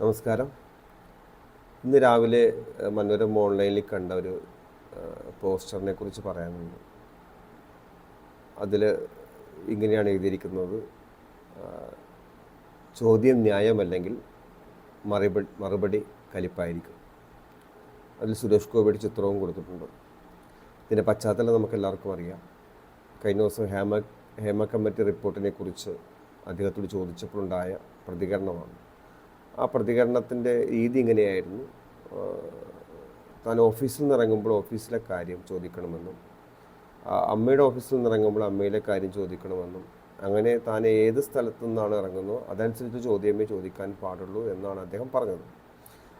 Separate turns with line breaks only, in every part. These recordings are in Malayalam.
നമസ്കാരം. ഇന്ന് രാവിലെ മനോരമ ഓൺലൈനിൽ കണ്ട ഒരു പോസ്റ്ററിനെ കുറിച്ച് പറയാനുണ്ട്. അതിൽ ഇങ്ങനെയാണ് എഴുതിയിരിക്കുന്നത്. ചോദ്യം ന്യായമല്ലെങ്കിൽ മറുപടി മറുപടി കലിപ്പായിരിക്കും. അതിൽ സുരേഷ് ഗോപിയുടെ ചിത്രവും കൊടുത്തിട്ടുണ്ട്. ഇതിന്റെ പശ്ചാത്തലം നമുക്ക് എല്ലാവർക്കും അറിയാം. കഴിഞ്ഞ ദിവസം ഹേമ ഹേമ കമ്മിറ്റി റിപ്പോർട്ടിനെ കുറിച്ച് അദ്ദേഹത്തോട് ചോദിച്ചപ്പോഴുണ്ടായ പ്രതികരണമാണ്. ആ പ്രതികരണത്തിന്റെ രീതി ഇങ്ങനെയായിരുന്നു. താൻ ഓഫീസിൽ നിന്ന് ഇറങ്ങുമ്പോൾ ഓഫീസിലെ കാര്യം ചോദിക്കണമെന്നും അമ്മയുടെ ഓഫീസിൽ നിന്ന് ഇറങ്ങുമ്പോൾ അമ്മയിലെ കാര്യം ചോദിക്കണമെന്നും അങ്ങനെ താൻ ഏത് സ്ഥലത്തു നിന്നാണ് ഇറങ്ങുന്നോ അതനുസരിച്ച് ചോദ്യമേ ചോദിക്കാൻ പാടുള്ളൂ എന്നാണ് അദ്ദേഹം പറഞ്ഞത്.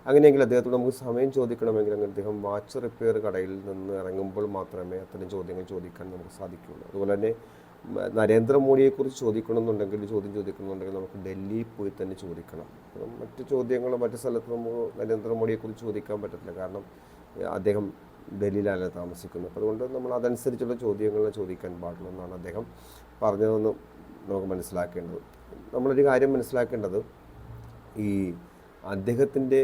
അങ്ങനെയെങ്കിൽ അദ്ദേഹത്തോട് നമുക്ക് സമയം ചോദിക്കണമെങ്കിൽ അങ്ങനെ അദ്ദേഹം വാച്ച് റിപ്പയർ കടയിൽ നിന്ന് ഇറങ്ങുമ്പോൾ മാത്രമേ അത്തരം ചോദ്യങ്ങൾ ചോദിക്കാൻ നമുക്ക് സാധിക്കുകയുള്ളൂ. അതുപോലെ തന്നെ നരേന്ദ്രമോദിയെക്കുറിച്ച് ചോദിക്കണമെന്നുണ്ടെങ്കിൽ ചോദ്യം ചോദിക്കണമെന്നുണ്ടെങ്കിൽ നമുക്ക് ഡൽഹിയിൽ പോയി തന്നെ ചോദിക്കണം. മറ്റ് ചോദ്യങ്ങൾ മറ്റു സ്ഥലത്ത് നമുക്ക് നരേന്ദ്രമോദിയെക്കുറിച്ച് ചോദിക്കാൻ പറ്റത്തില്ല. കാരണം അദ്ദേഹം ഡൽഹിയിലല്ല താമസിക്കുന്നത്. അതുകൊണ്ട് നമ്മൾ അതനുസരിച്ചുള്ള ചോദ്യങ്ങൾ ചോദിക്കാൻ പാടുള്ളൂ എന്നാണ് അദ്ദേഹം പറഞ്ഞതെന്ന് നമുക്ക് മനസ്സിലാക്കേണ്ടത്. നമ്മളൊരു കാര്യം മനസ്സിലാക്കേണ്ടത് ഈ അദ്ദേഹത്തിന്റെ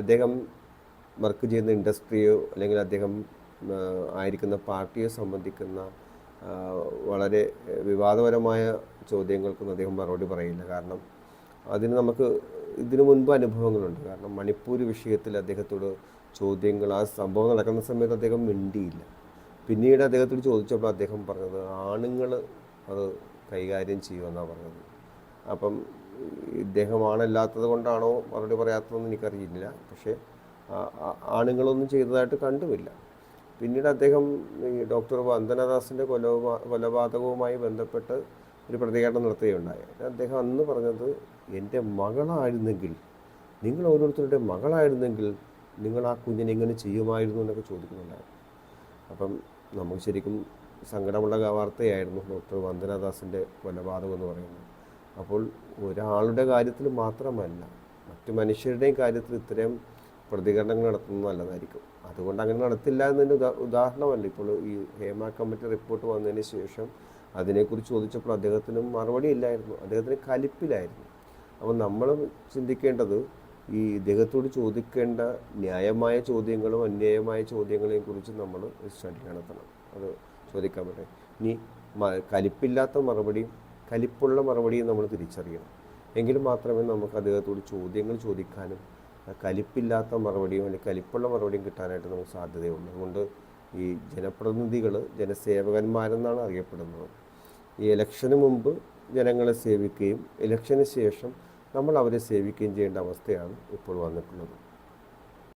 അദ്ദേഹം വർക്ക് ചെയ്യുന്ന ഇൻഡസ്ട്രിയോ അല്ലെങ്കിൽ അദ്ദേഹം ആയിരിക്കുന്ന പാർട്ടിയെ സംബന്ധിക്കുന്ന വളരെ വിവാദപരമായ ചോദ്യങ്ങൾക്കൊന്നും അദ്ദേഹം മറുപടി പറയില്ല. കാരണം അതിന് നമുക്ക് ഇതിനു മുൻപ് അനുഭവങ്ങളുണ്ട്. കാരണം മണിപ്പൂർ വിഷയത്തിൽ അദ്ദേഹത്തോട് ചോദ്യങ്ങൾ ആ സംഭവം നടക്കുന്ന സമയത്ത് അദ്ദേഹം മിണ്ടിയില്ല. പിന്നീട് അദ്ദേഹത്തോട് ചോദിച്ചപ്പോൾ അദ്ദേഹം പറഞ്ഞത് ആണുങ്ങൾ അത് കൈകാര്യം ചെയ്യുമെന്നാണ് പറഞ്ഞത്. അപ്പം ഇദ്ദേഹമാണല്ലാത്തത് കൊണ്ടാണോ മറുപടി പറയാത്തതെന്ന് എനിക്കറിയില്ല. പക്ഷേ ആണുങ്ങളൊന്നും ചെയ്തതായിട്ട് കണ്ടുമില്ല. പിന്നീട് അദ്ദേഹം ഈ ഡോക്ടർ വന്ദനദാസിന്റെ കൊലപാ കൊലപാതകവുമായി ബന്ധപ്പെട്ട് ഒരു പ്രതികരണം നടത്തുകയുണ്ടായി. അദ്ദേഹം അന്ന് പറഞ്ഞത് എന്റെ മകളായിരുന്നെങ്കിൽ നിങ്ങൾ ഓരോരുത്തരുടെ മകളായിരുന്നെങ്കിൽ നിങ്ങൾ ആ കുഞ്ഞിനെ ഇങ്ങനെ ചെയ്യുമായിരുന്നു എന്നൊക്കെ ചോദിക്കുന്നുണ്ടായിരുന്നു. അപ്പം നമുക്ക് ശരിക്കും സങ്കടമുള്ള വാർത്തയായിരുന്നു ഡോക്ടർ വന്ദനദാസിന്റെ കൊലപാതകം എന്ന് പറയുന്നത്. അപ്പോൾ ഒരാളുടെ കാര്യത്തിൽ മാത്രമല്ല മറ്റു മനുഷ്യരുടെയും കാര്യത്തിൽ ഇത്തരം പ്രതികരണങ്ങൾ നടത്തുന്നത് നല്ലതായിരിക്കും. അതുകൊണ്ട് അങ്ങനെ നടത്തില്ല എന്നതിന്റെ ഉദാ ഉദാഹരണമല്ല. ഇപ്പോൾ ഈ ഹേമ കമ്മിറ്റി റിപ്പോർട്ട് വന്നതിന് ശേഷം അതിനെക്കുറിച്ച് ചോദിച്ചപ്പോൾ അദ്ദേഹത്തിന് മറുപടി ഇല്ലായിരുന്നു. അദ്ദേഹത്തിന് കലിപ്പിലായിരുന്നു. അപ്പോൾ നമ്മൾ ചിന്തിക്കേണ്ടത് ഈ ഇദ്ദേഹത്തോട് ചോദിക്കേണ്ട ന്യായമായ ചോദ്യങ്ങളും അന്യായമായ ചോദ്യങ്ങളെയും കുറിച്ച് നമ്മൾ സ്റ്റഡി നടത്തണം. അത് ചോദിക്കാൻ പറ്റും. ഇനി കലിപ്പില്ലാത്ത മറുപടിയും കലിപ്പുള്ള മറുപടിയും നമ്മൾ തിരിച്ചറിയണം. എങ്കിൽ മാത്രമേ നമുക്ക് അദ്ദേഹത്തോട് ചോദ്യങ്ങൾ ചോദിക്കാനും കലിപ്പില്ലാത്ത മറുപടിയും അല്ലെങ്കിൽ കലിപ്പുള്ള മറുപടിയും കിട്ടാനായിട്ട് നമുക്ക് സാധ്യതയുണ്ട്. അതുകൊണ്ട് ഈ ജനപ്രതിനിധികൾ ജനസേവകന്മാരെന്നാണ് അറിയപ്പെടുന്നത്. ഈ ഇലക്ഷന് മുമ്പ് ജനങ്ങളെ സേവിക്കുകയും ഇലക്ഷന് ശേഷം നമ്മൾ അവരെ സേവിക്കുകയും ചെയ്യേണ്ട അവസ്ഥയാണ് ഇപ്പോൾ വന്നിട്ടുള്ളത്.